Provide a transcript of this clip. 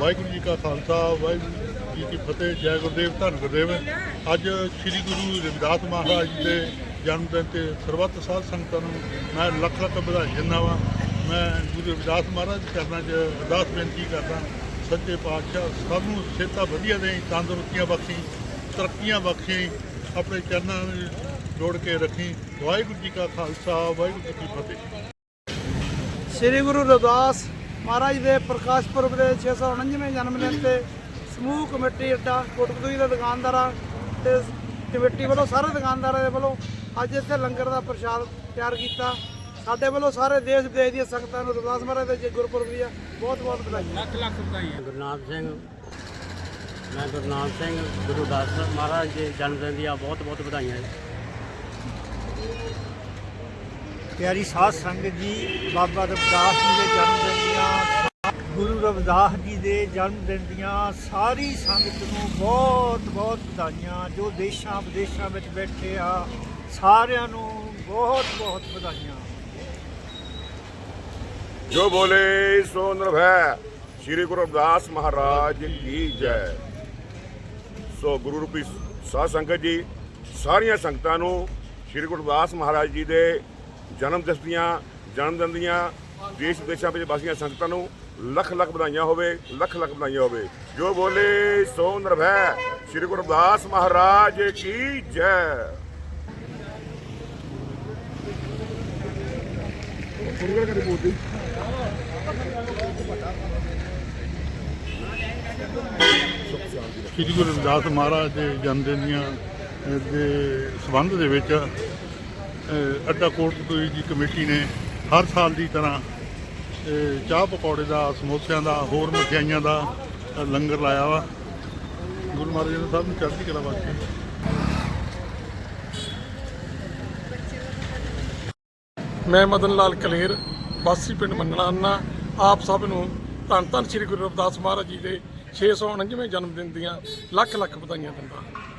ਵਾਹਿਗੁਰੂ ਜੀ ਕਾ ਖਾਲਸਾ, ਵਾਹਿਗੁਰੂ ਜੀ ਕੀ ਫਤਿਹ, ਜੈ ਗੁਰਦੇਵ, ਧੰਨ ਗੁਰਦੇਵ। ਅੱਜ ਸ੍ਰੀ ਗੁਰੂ ਰਵਿਦਾਸ ਮਹਾਰਾਜ ਜੀ ਦੇ ਜਨਮ ਦਿਨ ਤੇ ਸਰਬੱਤ ਸਾਧ ਸੰਗਤਾਂ ਨੂੰ ਮੈਂ ਲੱਖ ਲੱਖ ਵਧਾਈ ਦਿੰਦਾ ਵਾਂ। ਮੈਂ ਗੁਰੂ ਰਵਿਦਾਸ ਮਹਾਰਾਜ ਚਰਨਾਂ 'ਚ ਅਰਦਾਸ ਬੇਨਤੀ ਕਰਦਾ ਸੱਚੇ ਪਾਤਸ਼ਾਹ, ਸਭ ਨੂੰ ਸਿਹਤਾਂ ਵਧੀਆ ਦੇਈ, ਤੰਦਰੁਸਤੀਆਂ ਬਖਸ਼ੀ, ਤਰੱਕੀਆਂ ਬਖਸ਼ੀ, ਆਪਣੇ ਚਰਨਾਂ ਨੂੰ ਜੋੜ ਕੇ ਰੱਖੀ। ਵਾਹਿਗੁਰੂ ਜੀ ਕਾ ਖਾਲਸਾ, ਵਾਹਿਗੁਰੂ ਜੀ ਕੀ ਫਤਿਹ। ਸ੍ਰੀ ਗੁਰੂ ਰਵਿਦਾਸ ਮਹਾਰਾਜ ਦੇ ਪ੍ਰਕਾਸ਼ ਪੁਰਬ ਦੇ 649ਵੇਂ ਜਨਮ ਦਿਨ ਤੇ ਸਮੂਹ ਕਮੇਟੀ ਅੱਡਾ ਕੋਟਕਦੂਈ ਦੇ ਦੁਕਾਨਦਾਰਾਂ ਤੇ ਕਮੇਟੀ ਵੱਲੋਂ ਸਾਰੇ ਦੁਕਾਨਦਾਰਾਂ ਦੇ ਵੱਲੋਂ ਅੱਜ ਇੱਥੇ ਲੰਗਰ ਦਾ ਪ੍ਰਸ਼ਾਦ ਤਿਆਰ ਕੀਤਾ। ਸਾਡੇ ਵੱਲੋਂ ਸਾਰੇ ਦੇਸ਼ ਵਿਦੇਸ਼ ਦੀਆਂ ਸੰਗਤਾਂ ਨੂੰ ਰਵਿਦਾਸ ਮਹਾਰਾਜ ਦੇ ਜੇ ਗੁਰਪੁਰਬ ਦੀਆਂ ਬਹੁਤ ਬਹੁਤ ਵਧਾਈਆਂ। ਗੁਰਨਾਮ ਸਿੰਘ ਮੈਂ ਗੁਰਨਾਮ ਸਿੰਘ ਗੁਰੂ ਦਾਸ ਮਹਾਰਾਜ ਦੇ ਜਨਮ ਦਿਨ ਦੀਆਂ ਬਹੁਤ ਬਹੁਤ ਵਧਾਈਆਂ ਪਿਆਰੀ ਸਾਧ ਸੰਗਤ ਜੀ, ਬਾਬਾ ਰਵਿਦਾਸ ਜੀ ਦੇ ਜਨਮ ਦਿਨ ਦੀਆਂ, ਗੁਰੂ ਰਵਿਦਾਸ ਜੀ ਦੇ ਜਨਮ ਦਿਨ ਦੀਆਂ ਸਾਰੀ ਸੰਗਤ ਨੂੰ ਬਹੁਤ ਬਹੁਤ ਵਧਾਈਆਂ, ਜੋ ਦੇਸ਼ਾਂ ਵਿਦੇਸ਼ਾਂ ਵਿੱਚ ਬੈਠੇ ਆ, ਸਾਰਿਆਂ ਨੂੰ ਬਹੁਤ ਬਹੁਤ ਵਧਾਈਆਂ। ਜੋ ਬੋਲੇ, ਸੋ ਨਿਰਭੈ, ਸ੍ਰੀ ਗੁਰੂ ਰਵਿਦਾਸ ਮਹਾਰਾਜ ਕੀ ਜੈ। ਸੋ ਗੁਰੂ ਰੂਪੀ ਸਾਧ ਸੰਗਤ ਜੀ, ਸਾਰੀਆਂ ਸੰਗਤਾਂ ਨੂੰ ਸ੍ਰੀ ਗੁਰੂ ਰਵਿਦਾਸ ਮਹਾਰਾਜ ਜੀ ਦੇ ਜਨਮ ਦਿਵਸ ਦੀਆਂ ਜਨਮ ਦਿਨ ਦੀਆਂ ਦੇਸ਼ ਵਿਦੇਸ਼ਾਂ ਵਿੱਚ ਵਸੀਆਂ ਸੰਗਤਾਂ ਨੂੰ ਲੱਖ ਲੱਖ ਵਧਾਈਆਂ ਹੋਵੇ, ਲੱਖ ਲੱਖ ਵਧਾਈਆਂ ਹੋਵੇ। ਜੋ ਬੋਲੇ, ਸੋ ਨਿਰਭੈ। ਸ੍ਰੀ ਗੁਰੂ ਰਵਿਦਾਸ ਮਹਾਰਾਜ ਕੀ ਜੈ। ਸ੍ਰੀ ਗੁਰੂ ਰਵਿਦਾਸ ਮਹਾਰਾਜ ਦੇ ਜਨਮ ਦਿਨ ਦੀਆਂ ਦੇ ਸਬੰਧ ਦੇ ਵਿੱਚ ਅੱਡਾ ਕੋਟਕਪੂਰੀ ਦੀ ਕਮੇਟੀ ਨੇ ਹਰ ਸਾਲ ਦੀ ਤਰ੍ਹਾਂ ਚਾਹ ਪਕੌੜੇ ਦਾ, ਸਮੋਸਿਆਂ ਦਾ, ਹੋਰ ਮਠਿਆਈਆਂ ਦਾ ਲੰਗਰ ਲਾਇਆ ਵਾ। ਗੁਰੂ ਮਹਾਰਾਜ ਨੇ ਸਭ ਨੂੰ ਚੜ੍ਹਦੀ ਕਲਾ ਬਖਸ਼ੇ ਮੈਂ ਮਦਨ ਲਾਲ ਕਲੇਰ, ਵਾਸੀ ਪਿੰਡ ਮੰਨਣਾ ਆਪ ਸਭ ਨੂੰ ਧੰਨ ਧੰਨ ਸ੍ਰੀ ਗੁਰੂ ਰਵਿਦਾਸ ਮਹਾਰਾਜ ਜੀ ਦੇ 649ਵੇਂ ਜਨਮ ਦਿਨ ਦੀਆਂ ਲੱਖ ਲੱਖ ਵਧਾਈਆਂ ਦਿੰਦਾ।